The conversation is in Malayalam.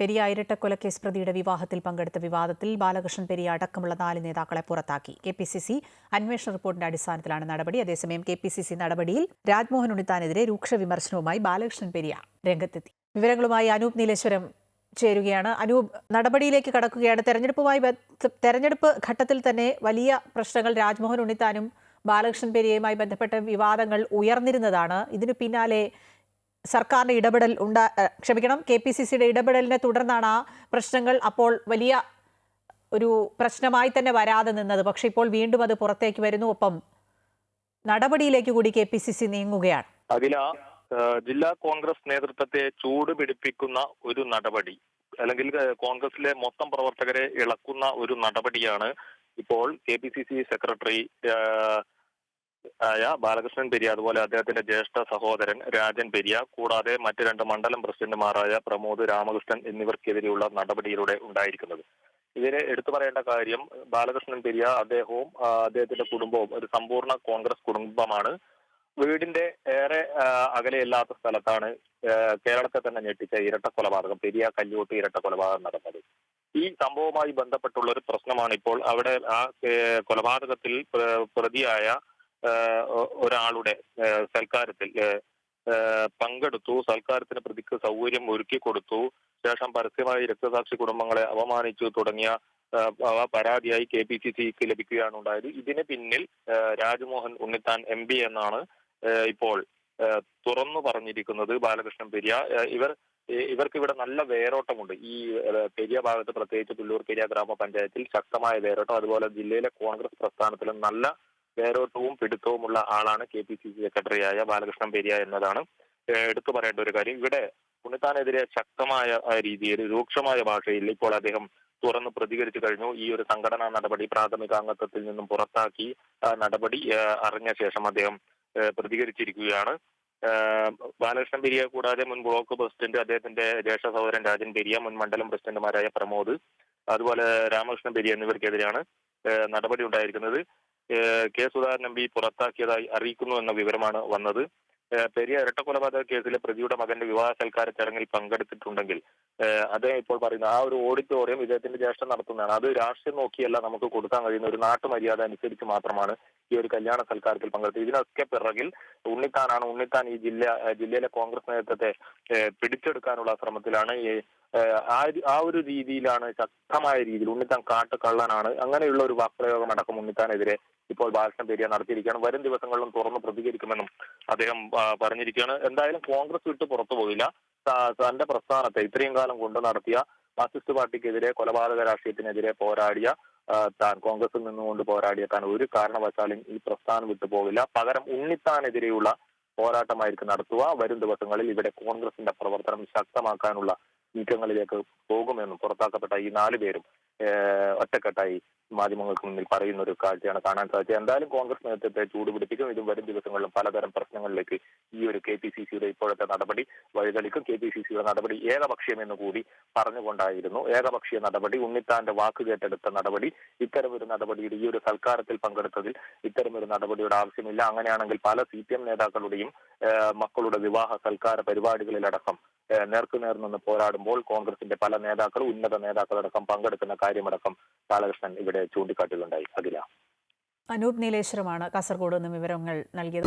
പെരിയ ഇരട്ടക്കൊലക്കേസ് പ്രതിയുടെ വിവാഹത്തിൽ പങ്കെടുത്ത വിവാദത്തിൽ ബാലകൃഷ്ണൻ പെരിയ അടക്കമുള്ള നാല് നേതാക്കളെ പുറത്താക്കി. കെ പി സി സി അന്വേഷണ റിപ്പോർട്ടിന്റെ അടിസ്ഥാനത്തിലാണ് നടപടി. അതേസമയം കെ പി സി സി നടപടിയിൽ രാജ്മോഹൻ ഉണ്ണിത്താനെതിരെ രൂക്ഷ വിമർശനവുമായി ബാലകൃഷ്ണൻ പെരിയ രംഗത്തെത്തി. വിവരങ്ങളുമായി അനൂപ് നീലേശ്വരം ചേരുകയാണ്. അനൂപ് നടപടിയിലേക്ക് കടക്കുകയാണ്. തെരഞ്ഞെടുപ്പുമായി തെരഞ്ഞെടുപ്പ് ഘട്ടത്തിൽ തന്നെ വലിയ പ്രശ്നങ്ങൾ രാജ്മോഹൻ ഉണ്ണിത്താനും ബാലകൃഷ്ണൻ പെരിയയുമായി ബന്ധപ്പെട്ട വിവാദങ്ങൾ ഉയർന്നിരുന്നതാണ്. ഇതിനു പിന്നാലെ സർക്കാരിന്റെ ഇടപെടൽ ഉണ്ടാ ക്ഷമിക്കണം കെ പി സി സിയുടെ ഇടപെടലിനെ തുടർന്നാണ് ആ പ്രശ്നങ്ങൾ അപ്പോൾ വലിയ ഒരു പ്രശ്നമായി തന്നെ വരാതെ നിന്നത്. പക്ഷെ ഇപ്പോൾ വീണ്ടും അത് പുറത്തേക്ക് വരുന്നു. ഒപ്പം നടപടിയിലേക്ക് കൂടി കെ പി സി സി നീങ്ങുകയാണ്. അതിലാ ജില്ലാ കോൺഗ്രസ് നേതൃത്വത്തെ ചൂട് പിടിപ്പിക്കുന്ന ഒരു നടപടി അല്ലെങ്കിൽ കോൺഗ്രസിലെ മൊത്തം പ്രവർത്തകരെ ഇളക്കുന്ന ഒരു നടപടിയാണ് ഇപ്പോൾ K P C C secretary ആയ ബാലകൃഷ്ണൻ പെരിയ അതുപോലെ അദ്ദേഹത്തിന്റെ ജ്യേഷ്ഠ സഹോദരൻ രാജൻ പെരിയ കൂടാതെ മറ്റു രണ്ട് മണ്ഡലം പ്രസിഡന്റുമാരായ പ്രമോദ് രാമകൃഷ്ണൻ എന്നിവർക്കെതിരെയുള്ള നടപടിയിലൂടെ ഉണ്ടായിരിക്കുന്നത്. ഇതിനെ എടുത്തു പറയേണ്ട കാര്യം ബാലകൃഷ്ണൻ പെരിയ അദ്ദേഹവും അദ്ദേഹത്തിന്റെ കുടുംബവും ഒരു സമ്പൂർണ കോൺഗ്രസ് കുടുംബമാണ്. വീടിന്റെ ഏറെ അകലെയല്ലാത്ത സ്ഥലത്താണ് കേരളത്തെ തന്നെ ഞെട്ടിച്ച ഇരട്ട കൊലപാതകം പെരിയ കല്യോട്ട് ഇരട്ട കൊലപാതകം നടന്നത്. ഈ സംഭവവുമായി ബന്ധപ്പെട്ടുള്ള ഒരു പ്രശ്നമാണ് ഇപ്പോൾ അവിടെ ആ കൊലപാതകത്തിൽ പ്രതിയായ ഒരാളുടെ സൽക്കാരത്തിൽ പങ്കെടുത്തു സൽക്കാരത്തിന് പ്രതിക്ക് സൗകര്യം ഒരുക്കി കൊടുത്തു. ശേഷം പരസ്യമായി രക്തസാക്ഷി കുടുംബങ്ങളെ അപമാനിച്ചു തുടങ്ങിയ പരാതിയായി കെ പി സി സിക്ക് ലഭിക്കുകയാണ് ഉണ്ടായത്. ഇതിന് പിന്നിൽ രാജ്മോഹൻ ഉണ്ണിത്താൻ എം പി എന്നാണ് ഇപ്പോൾ തുറന്നു പറഞ്ഞിരിക്കുന്നത് ബാലകൃഷ്ണൻ പെരിയ. ഇവർ ഇവർക്ക് ഇവിടെ നല്ല വേരോട്ടമുണ്ട്. ഈ പെരിയ ഭാഗത്ത് പ്രത്യേകിച്ച് പുല്ലൂർ പെരിയ ഗ്രാമപഞ്ചായത്തിൽ ശക്തമായ വേരോട്ടം. അതുപോലെ ജില്ലയിലെ കോൺഗ്രസ് പ്രസ്ഥാനത്തിലും നല്ല വേരോട്ടവും പിടുത്തവുമുള്ള ആളാണ് കെ പി സി സി സെക്രട്ടറിയായ ബാലകൃഷ്ണൻ പെരിയ എന്നതാണ്. എടുത്തു പറയേണ്ട ഒരു കാര്യം. ഇവിടെ ഉണ്ണിത്താനെതിരെ ശക്തമായ രീതിയിൽ രൂക്ഷമായ ഭാഷയിൽ ഇപ്പോൾ അദ്ദേഹം തുറന്ന് പ്രതികരിച്ചു കഴിഞ്ഞു. ഈ ഒരു സംഘടനാ നടപടി പ്രാഥമിക അംഗത്വത്തിൽ നിന്നും പുറത്താക്കി നടപടി അറിഞ്ഞ ശേഷം അദ്ദേഹം പ്രതികരിച്ചിരിക്കുകയാണ്. ബാലകൃഷ്ണൻ പെരിയ കൂടാതെ മുൻ ബ്ലോക്ക് പ്രസിഡന്റ് അദ്ദേഹത്തിന്റെ ജ്യേഷ്ഠ സഹോദരൻ രാജൻ പെരിയ മുൻ മണ്ഡലം പ്രസിഡന്റുമാരായ പ്രമോദ് അതുപോലെ രാമകൃഷ്ണൻ പെരിയ എന്നിവർക്കെതിരെയാണ് നടപടി ഉണ്ടായിരിക്കുന്നത്. കെ സുധാകരൻ എം പി പുറത്താക്കിയതായി അറിയിക്കുന്നു എന്ന വിവരമാണ് വന്നത്. പെരിയ ഇരട്ടക്കൊലപാതക കേസിലെ പ്രതിയുടെ മകന്റെ വിവാഹ സൽക്കാര ചടങ്ങിൽ പങ്കെടുത്തിട്ടുണ്ടെങ്കിൽ അതേ ഇപ്പോൾ പറയുന്ന ആ ഒരു ഓഡിറ്റോറിയം ഇദ്ദേഹത്തിന്റെ ജ്യേഷ്ഠം നടത്തുന്നതാണ്. അത് രാഷ്ട്രീയം നോക്കിയല്ല നമുക്ക് കൊടുക്കാൻ കഴിയുന്ന ഒരു നാട്ടുമര്യാദ അനുസരിച്ച് മാത്രമാണ് ഈ ഒരു കല്യാണ സൽക്കാരത്തിൽ പങ്കെടുത്തത്. ഇതിനൊക്കെ പിറകിൽ ഉണ്ണിത്താനാണ് ഉണ്ണിത്താൻ ഈ ജില്ല ജില്ലയിലെ കോൺഗ്രസ് നേതൃത്വത്തെ പിടിച്ചെടുക്കാനുള്ള ശ്രമത്തിലാണ് ഈ ആ ഒരു- രീതിയിലാണ് ശക്തമായ രീതിയിൽ ഉണ്ണിത്താൻ കാട്ടുകള്ളനാണ്. അങ്ങനെയുള്ള ഒരു വാക്പ്രയോഗം അടക്കം ഉണ്ണിത്താനെതിരെ ഇപ്പോൾ ബാലകൃഷ്ണൻ പെരിയ നടത്തിയിരിക്കുകയാണ്. വരും ദിവസങ്ങളിലും തുറന്ന് പ്രതികരിക്കുമെന്നും അദ്ദേഹം പറഞ്ഞിരിക്കുകയാണ്. എന്തായാലും കോൺഗ്രസ് വിട്ട് പുറത്തു പോയില്ല. തന്റെ പ്രസ്ഥാനത്തെ ഇത്രയും കാലം കൊണ്ടു നടത്തിയ മാർക്സിസ്റ്റ് പാർട്ടിക്കെതിരെ കൊലപാതക രാഷ്ട്രീയത്തിനെതിരെ പോരാടിയ താൻ കോൺഗ്രസിൽ നിന്നുകൊണ്ട് പോരാടിയ താൻ ഒരു കാരണവശാലും ഈ പ്രസ്ഥാനം വിട്ടു പോകില്ല പകരം ഉണ്ണിത്താനെതിരെയുള്ള പോരാട്ടമായിരിക്കും നടത്തുക. വരും ദിവസങ്ങളിൽ ഇവിടെ കോൺഗ്രസിന്റെ പ്രവർത്തനം ശക്തമാക്കാനുള്ള നീക്കങ്ങളിലേക്ക് പോകുമെന്നും പുറത്താക്കപ്പെട്ട ഈ നാല് പേരും ഒറ്റക്കെട്ടായി മാധ്യമങ്ങൾക്ക് മുന്നിൽ പറയുന്ന ഒരു കാഴ്ചയാണ് കാണാൻ സാധിച്ചത്. എന്തായാലും കോൺഗ്രസ് നേതൃത്വത്തെ ചൂടുപിടിപ്പിക്കും ഇതും വരും ദിവസങ്ങളിലും പലതരം പ്രശ്നങ്ങളിലേക്ക് ഈ ഒരു കെ പി സി സിയുടെ ഇപ്പോഴത്തെ നടപടി വഴിതെളിക്കും. കെ പി സി സിയുടെ നടപടി ഏകപക്ഷീയമെന്ന് കൂടി പറഞ്ഞുകൊണ്ടായിരുന്നു. ഏകപക്ഷീയ നടപടി ഉണ്ണിത്താന്റെ വാക്ക് കേട്ടെടുത്ത നടപടി ഇത്തരമൊരു നടപടിയുടെ ഈ ഒരു സൽക്കാരത്തിൽ പങ്കെടുത്തതിൽ ഇത്തരമൊരു നടപടിയുടെ ആവശ്യമില്ല. അങ്ങനെയാണെങ്കിൽ പല സി പി എം നേതാക്കളുടെയും മക്കളുടെ വിവാഹ സൽക്കാര പരിപാടികളിലടക്കം നേർക്കുനേർ നിന്ന് പോരാടുമ്പോൾ കോൺഗ്രസിന്റെ പല നേതാക്കളും ഉന്നത നേതാക്കളടക്കം പങ്കെടുക്കുന്ന കാര്യമടക്കം ബാലകൃഷ്ണൻ ഇവിടെ ചൂണ്ടിക്കാട്ടിലുണ്ടായി. അഖില. അനൂപ് നീലേശ്വരമാണ് കാസർഗോഡ് നിന്ന് വിവരങ്ങൾ നൽകിയത്.